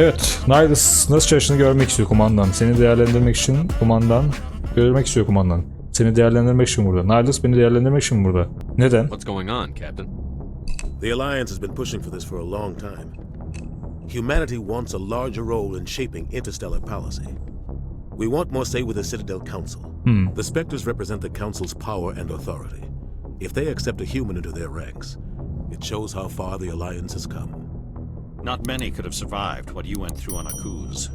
Evet, Nidus nasıl çalıştığını görmek istiyor kumandan. Seni değerlendirmek için kumandan görmek istiyor kumandan. Seni değerlendirmek için burada. Nidus beni değerlendirmek için burada. Neden? What's going on, Captain? The Alliance has been pushing for this for a long time. Humanity wants a larger role in shaping interstellar policy. We want more say with the Citadel Council. Hmm. The Spectres represent the Council's power and authority. If they accept a human into their ranks, it shows how far the Alliance has come. Not many could have survived what you went through on Akuz.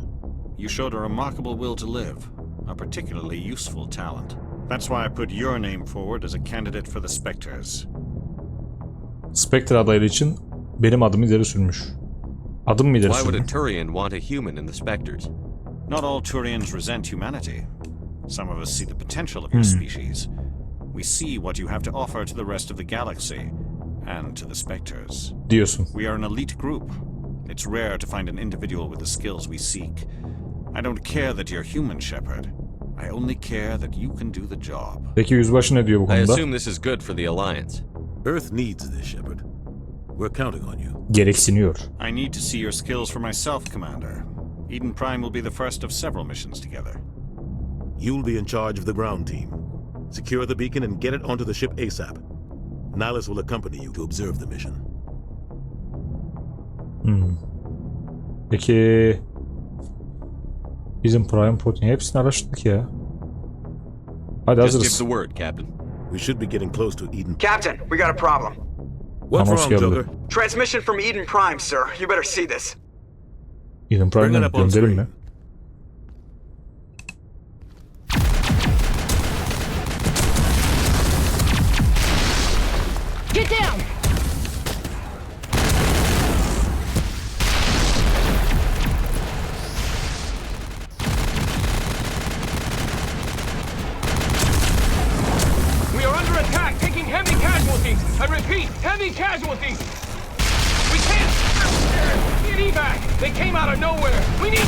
You showed a remarkable will to live, a particularly useful talent. That's why I put your name forward as a candidate for the Spectres. Spectre adaylığı için benim adımı ileri sürmüş. Adım mı ileri Why would a sürmüş? Turian want a human in the Spectres? Not all Turians resent humanity. Some of us see the potential of your hmm. species. We see what you have to offer to the rest of the galaxy and to the Spectres. Diyorsun. We are an elite group. It's rare to find an individual with the skills we seek. I don't care that you're human, Shepard. I only care that you can do the job. Peki yüzbaşı ne diyor bu I assume this is good for the Alliance. Earth needs this, Shepard. We're counting on you. Gereksiniyor. I need to see your skills for myself, Commander. Eden Prime will be the first of several missions together. You'll be in charge of the ground team. Secure the beacon and get it onto the ship ASAP. Nihilus will accompany you to observe the mission. Peki... Bizim Prime Protein hepsini araştırdık ya. Hadi Just give hazırız. the word, Captain. We should be getting close to Eden. Captain, we got a problem. What's wrong. Joker? Transmission from Eden Prime, sir. You better see this. Eden Prime'den gönderelim mi? I repeat, heavy casualties. We can't get evac. They came out of nowhere. We need.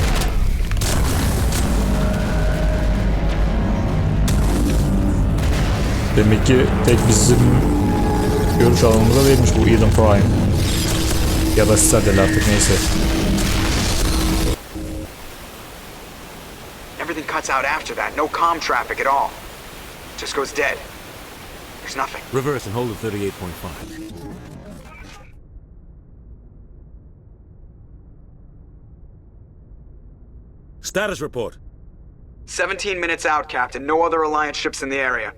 Demek ki tek bizim görüş alanımıza değilmiş bu Eden Prime. Ya da Citadel artık neyse. Everything cuts out after that. No comm traffic at all. Just goes dead. There's nothing. Reverse and hold at 38.5. Status report. 17 minutes out, Captain. No other Alliance ships in the area.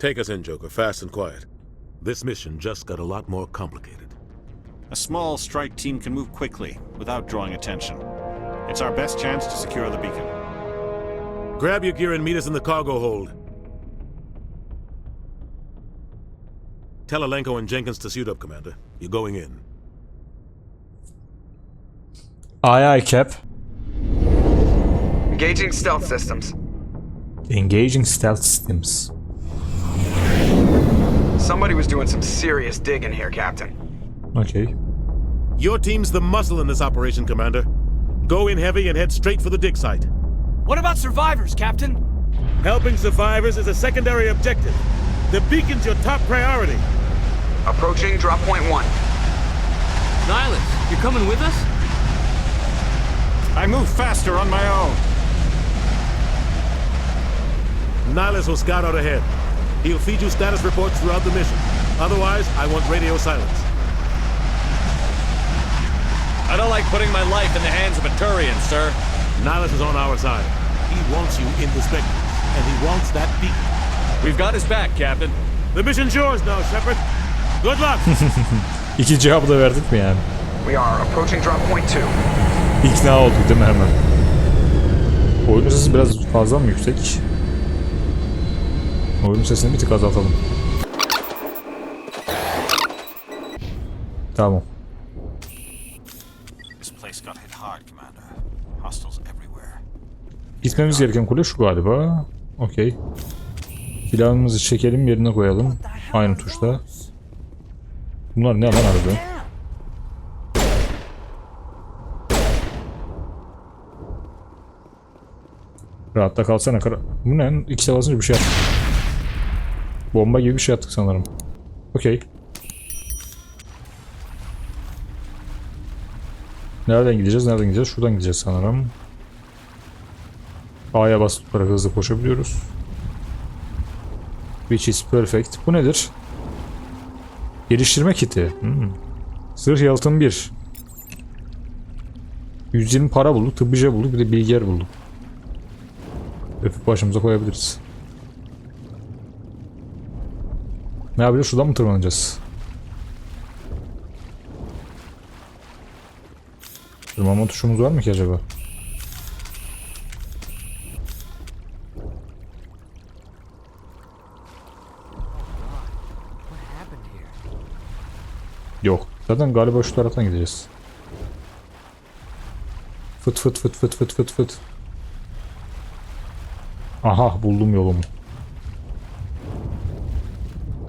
Take us in, Joker, fast and quiet. This mission just got a lot more complicated. A small strike team can move quickly without drawing attention. It's our best chance to secure the beacon. Grab your gear and meet us in the cargo hold. Tell Alenko and Jenkins to suit up, Commander. You're going in. Aye aye Cap. Engaging stealth systems. Engaging Stealth Systems. Somebody was doing some serious digging here, Captain. Okey. Your team's the muscle in this operation, Commander. Go in heavy and head straight for the dig site. What about survivors, Captain? Helping survivors is a secondary objective. The beacon's your top priority. Approaching drop point one. Nihilus, you're coming with us? I move faster on my own. Nihilus will scout out ahead. He'll feed you status reports throughout the mission. Otherwise, I want radio silence. I don't like putting my life in the hands of a Turian, sir. Nihilus is on our side. He wants you in the Spectre, and he wants that beacon. We've got his back, Captain. The mission's yours now, Shepard. Good luck. İki cevabı da verdik mi yani? We are approaching drop point two. İkna olduk değil mi hemen? Oyunun sesi biraz fazla mı yüksek? Oyunun sesini bir tık azaltalım. Tamam. This place got hit hard, Commander. Hostiles everywhere. Gitmemiz gereken kule şu galiba. Okey. Silahımızı çekelim yerine koyalım. Aynı tuşla. Bunlar ne lan arada? Rahatta kalsana kara. Bu ne? İkisi basınca bir şey attık. Bomba gibi bir şey attık sanırım. Okey. Nereden gideceğiz? Nereden gideceğiz? Şuradan gideceğiz sanırım. A'ya basıp tutarak hızlı koşabiliyoruz. Which is perfect. Bu nedir? Geliştirme kiti. Hmm. Zırh yalıtım 1. 120 para bulduk, tıbbice bulduk, bir de bilgiyer bulduk. Öpüp başımıza koyabiliriz. Ne yapacağız? Şuradan mı tırmanacağız? Tırmanma tuşumuz var mı ki acaba? Yok. Zaten galiba şu taraftan gideceğiz. Fıt fıt fıt fıt fıt fıt fıt. Aha buldum yolumu.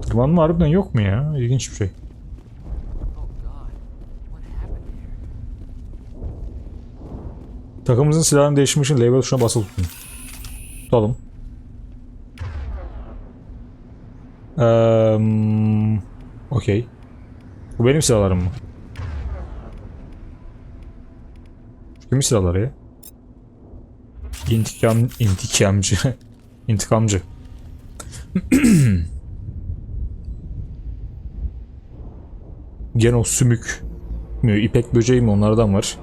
Tırmanma harbiden yok mu ya? İlginç bir şey. Takımımızın silahını değiştirmek için level tuşuna basılı tutun. Tutalım. Eee... Okey. Bu benim silahlarım mı? Kimin silahları ya? İntikam, intikamcı. İntikamcı. Gene o sümük. mü, İpek böceği mi onlardan var.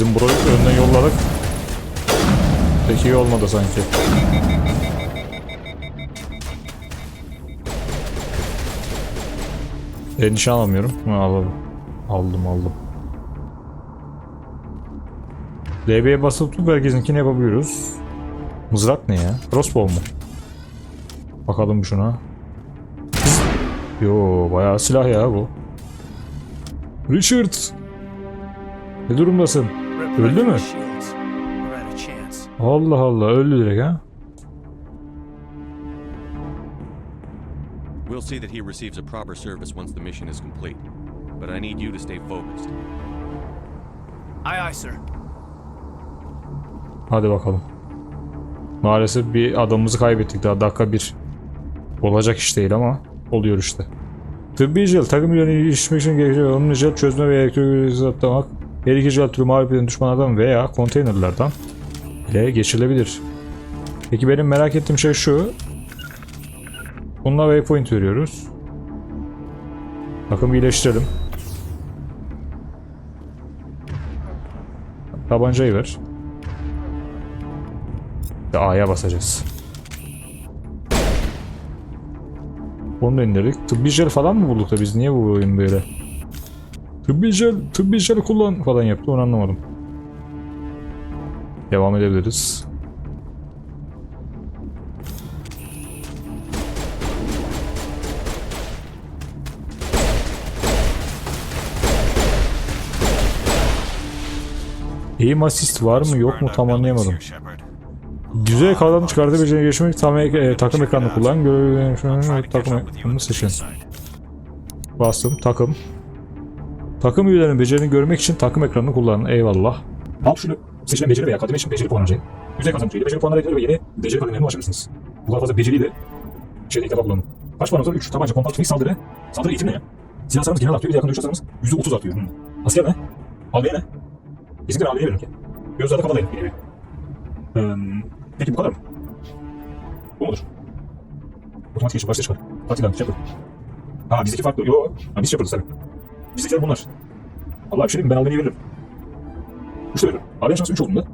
Bizim burayı önden yolladık. Pek iyi olmadı sanki. E, nişan alamıyorum. Ha, alalım. Aldım aldım. DB'ye basılı tutup herkesinkini yapabiliyoruz. Mızrak ne ya? Crossbow mu? Bakalım şuna. Yo bayağı silah ya bu. Richard! Ne durumdasın? Öldü mü? Allah Allah öldü direkt ha. We'll see that he receives a proper service once the mission is complete. But I need you to stay focused. Aye, aye, sir. Hadi bakalım. Maalesef bir adamımızı kaybettik daha dakika bir. Olacak iş değil ama oluyor işte. Tıbbi jel takım üyelerini ilişmek için gerekli önemli jel çözme ve elektronik atlamak. Her iki jel türü mağlup eden düşmanlardan veya konteynerlardan ele geçirilebilir. Peki benim merak ettiğim şey şu. Bununla waypoint veriyoruz. Takımı iyileştirelim. Tabancayı ver. Ve A'ya basacağız. Onu da indirdik. Tıbbi jel falan mı bulduk da biz niye bu oyun böyle? Tıbbi jel, tıbbi jel kullan falan yaptı onu anlamadım. Devam edebiliriz. Aim assist var mı yok mu tam anlayamadım. Düzey kavramı çıkartabileceğini geçmek tam e, takım ekranını kullan. Görev takım ekranını seçin. Bastım takım. Takım üyelerinin becerini görmek için takım ekranını kullanın. Eyvallah. Alt şunu seçilen beceri veya kademe için beceri puanı harcayın. Düzey kazanımcıyla beceri puanları eklenir ve yeni beceri kademelerine ulaşabilirsiniz. Bu kadar fazla beceriyi de şeyde ilk defa kullanın. Kaç puan var? 3. Tabanca, kompakt tüfek, saldırı. Saldırı eğitim ne ya? Silah sarımız genel artıyor. Bir de yakın dövüş hasarımız %30 artıyor. Hı. Asker ne? Albeye ne? Kesinlikle ben albeye veririm ki. Gözlerde. Bir nevi. Ee, peki bu kadar mı? Bu mudur? Otomatik geçiş başta çıkar. Taktiğden şey yapalım. Ha bizdeki farklı. Yo. Ha biz şey yaparız tabii. Bizdekiler bunlar. Allah bir şey diyeyim ben albeni veririm. Üçte veririm. Albeni şansı 3 olduğunda.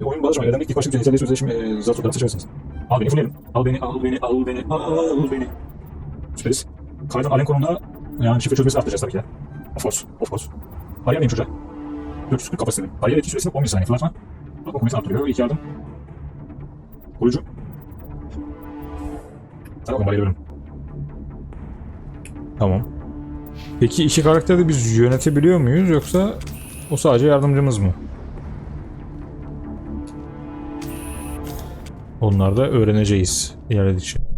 E, oyun bağlaşma. Erdemlik ilk başta bir heyecanlı sözleşme e, zat olarak seçersiniz. Al beni fulleyelim. Al beni, al beni, al beni, al beni. Süperiz. Kaydan alen konumda yani şifre çözmesi arttıracağız tabii ki. Of course, of course. Bariyer neyim çocuğa? 440 kapasiteli. Bariyer etki süresi 11 saniye. Fırlatma. Bakma kuvveti arttırıyor. İlk yardım. Koruyucu. Tamam bariyer ölüm. Tamam. Peki iki karakteri de biz yönetebiliyor muyuz yoksa o sadece yardımcımız mı? Onlar da öğreneceğiz ilerledikçe.